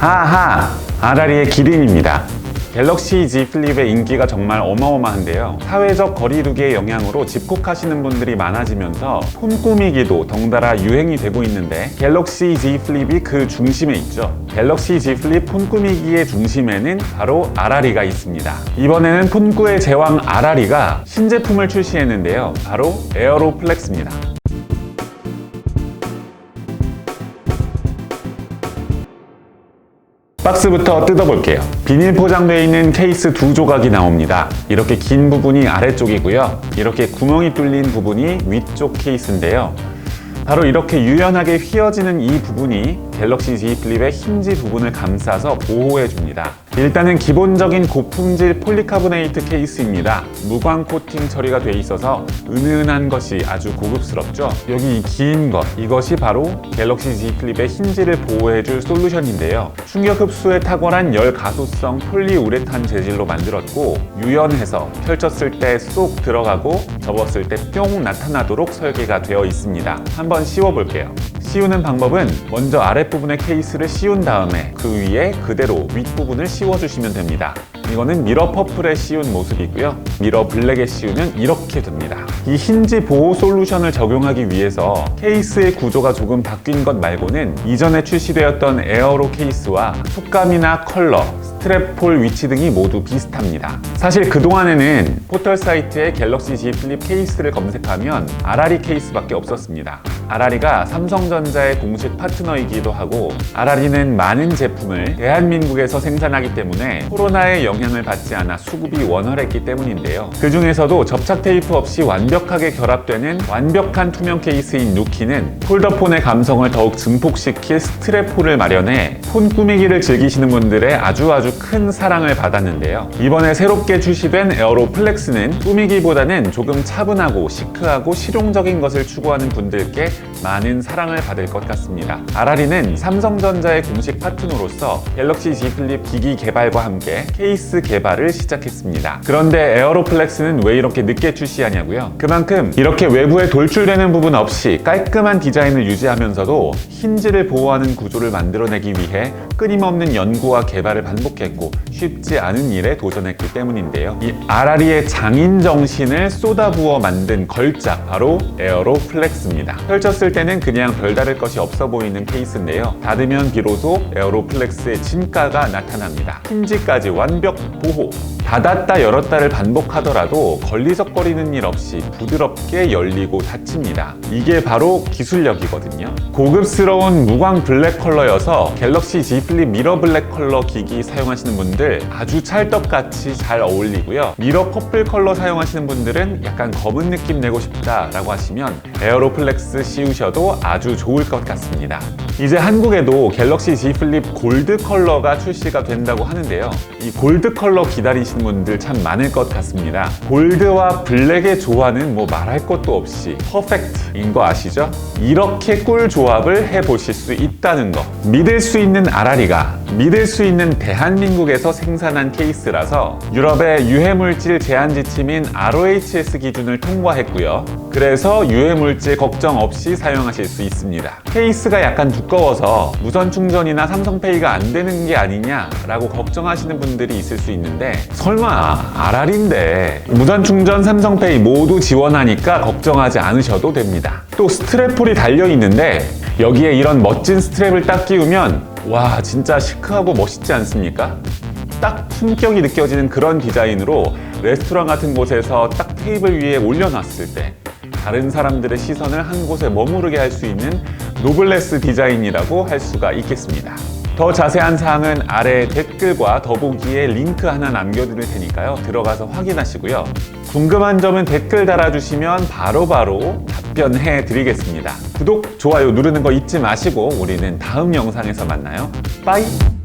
하하 아라리의 기린입니다. 갤럭시 Z 플립의 인기가 정말 어마어마한데요. 사회적 거리두기의 영향으로 집콕하시는 분들이 많아지면서 폰 꾸미기도 덩달아 유행이 되고 있는데 갤럭시 Z 플립이 그 중심에 있죠. 갤럭시 Z 플립 폰 꾸미기의 중심에는 바로 아라리가 있습니다. 이번에는 폰꾸의 제왕 아라리가 신제품을 출시했는데요. 바로 에어로 플렉스입니다. 박스부터 뜯어볼게요. 비닐 포장되어 있는 케이스 두 조각이 나옵니다. 이렇게 긴 부분이 아래쪽이고요. 이렇게 구멍이 뚫린 부분이 위쪽 케이스인데요. 바로 이렇게 유연하게 휘어지는 이 부분이 갤럭시 Z 플립의 힌지 부분을 감싸서 보호해 줍니다. 일단은 기본적인 고품질 폴리카보네이트 케이스입니다. 무광 코팅 처리가 돼 있어서 은은한 것이 아주 고급스럽죠. 여기 이 긴 것, 이것이 바로 갤럭시 Z 플립의 힌지를 보호해줄 솔루션인데요. 충격 흡수에 탁월한 열 가소성 폴리우레탄 재질로 만들었고 유연해서 펼쳤을 때 쏙 들어가고 접었을 때 뿅 나타나도록 설계가 되어 있습니다. 한번 씌워볼게요. 씌우는 방법은 먼저 아랫부분의 케이스를 씌운 다음에 그 위에 그대로 윗부분을 씌워주시면 됩니다. 이거는 미러 퍼플에 씌운 모습이고요. 미러 블랙에 씌우면 이렇게 됩니다. 이 힌지 보호 솔루션을 적용하기 위해서 케이스의 구조가 조금 바뀐 것 말고는 이전에 출시되었던 에어로 케이스와 촉감이나 컬러, 스트랩폴 위치 등이 모두 비슷합니다. 사실 그동안에는 포털 사이트에 갤럭시 Z 플립 케이스를 검색하면 아라리 케이스밖에 없었습니다. 아라리가 삼성전자의 공식 파트너이기도 하고 아라리는 많은 제품을 대한민국에서 생산하기 때문에 코로나의 영향을 받지 않아 수급이 원활했기 때문인데요. 그 중에서도 접착 테이프 없이 완벽하게 결합되는 완벽한 투명 케이스인 누키는 폴더폰의 감성을 더욱 증폭시킬 스트랩폴을 마련해 폰 꾸미기를 즐기시는 분들의 아주 아주 큰 사랑을 받았는데요. 이번에 새롭게 출시된 에어로 플렉스는 꾸미기보다는 조금 차분하고 시크하고 실용적인 것을 추구하는 분들께 많은 사랑을 받을 것 같습니다. 아라리는 삼성전자의 공식 파트너로서 갤럭시 Z 플립 기기 개발과 함께 케이스 개발을 시작했습니다. 그런데 에어로플렉스는 왜 이렇게 늦게 출시하냐고요? 그만큼 이렇게 외부에 돌출되는 부분 없이 깔끔한 디자인을 유지하면서도 힌지를 보호하는 구조를 만들어내기 위해 끊임없는 연구와 개발을 반복했고 쉽지 않은 일에 도전했기 때문인데요. 이 아라리의 장인 정신을 쏟아부어 만든 걸작 바로 에어로 플렉스입니다. 펼 쳤을 때는 그냥 별다를 것이 없어 보이는 케이스인데요. 닫으면 비로소 에어로 플렉스의 진가가 나타납니다. 힌지까지 완벽 보호. 닫았다 열었다를 반복하더라도 걸리적거리는 일 없이 부드럽게 열리고 닫힙니다. 이게 바로 기술력이거든요. 고급스러운 무광 블랙 컬러여서 갤럭시 Z 플립 미러 블랙 컬러 기기 사용하시는 분들 아주 찰떡같이 잘 어울리고요. 미러 퍼플 컬러 사용하시는 분들은 약간 검은 느낌 내고 싶다라고 하시면 에어로플렉스 씌우셔도 아주 좋을 것 같습니다. 이제 한국에도 갤럭시 Z 플립 골드 컬러가 출시가 된다고 하는데요. 이 골드 컬러 기다리시는 분들 참 많을 것 같습니다. 골드와 블랙의 조화는 뭐 말할 것도 없이 퍼펙트인 거 아시죠? 이렇게 꿀 조합을 해보실 수 있다는 거. 믿을 수 있는 아라리가 믿을 수 있는 대한민국에서 생산한 케이스라서 유럽의 유해물질 제한 지침인 ROHS 기준을 통과했고요. 그래서 유해 물질 걱정 없이 사용하실 수 있습니다. 케이스가 약간 두꺼워서 무선 충전이나 삼성페이가 안 되는 게 아니냐라고 걱정하시는 분들이 있을 수 있는데 설마 아라리인데 무선 충전 삼성페이 모두 지원하니까 걱정하지 않으셔도 됩니다. 또 스트랩폴이 달려 있는데 여기에 이런 멋진 스트랩을 딱 끼우면 와 진짜 시크하고 멋있지 않습니까? 딱 품격이 느껴지는 그런 디자인으로 레스토랑 같은 곳에서 딱 테이블 위에 올려놨을 때 다른 사람들의 시선을 한 곳에 머무르게 할 수 있는 노블레스 디자인이라고 할 수가 있겠습니다. 더 자세한 사항은 아래 댓글과 더보기에 링크 하나 남겨드릴 테니까요. 들어가서 확인하시고요. 궁금한 점은 댓글 달아주시면 바로바로 답변해 드리겠습니다. 구독, 좋아요 누르는 거 잊지 마시고 우리는 다음 영상에서 만나요. 빠이!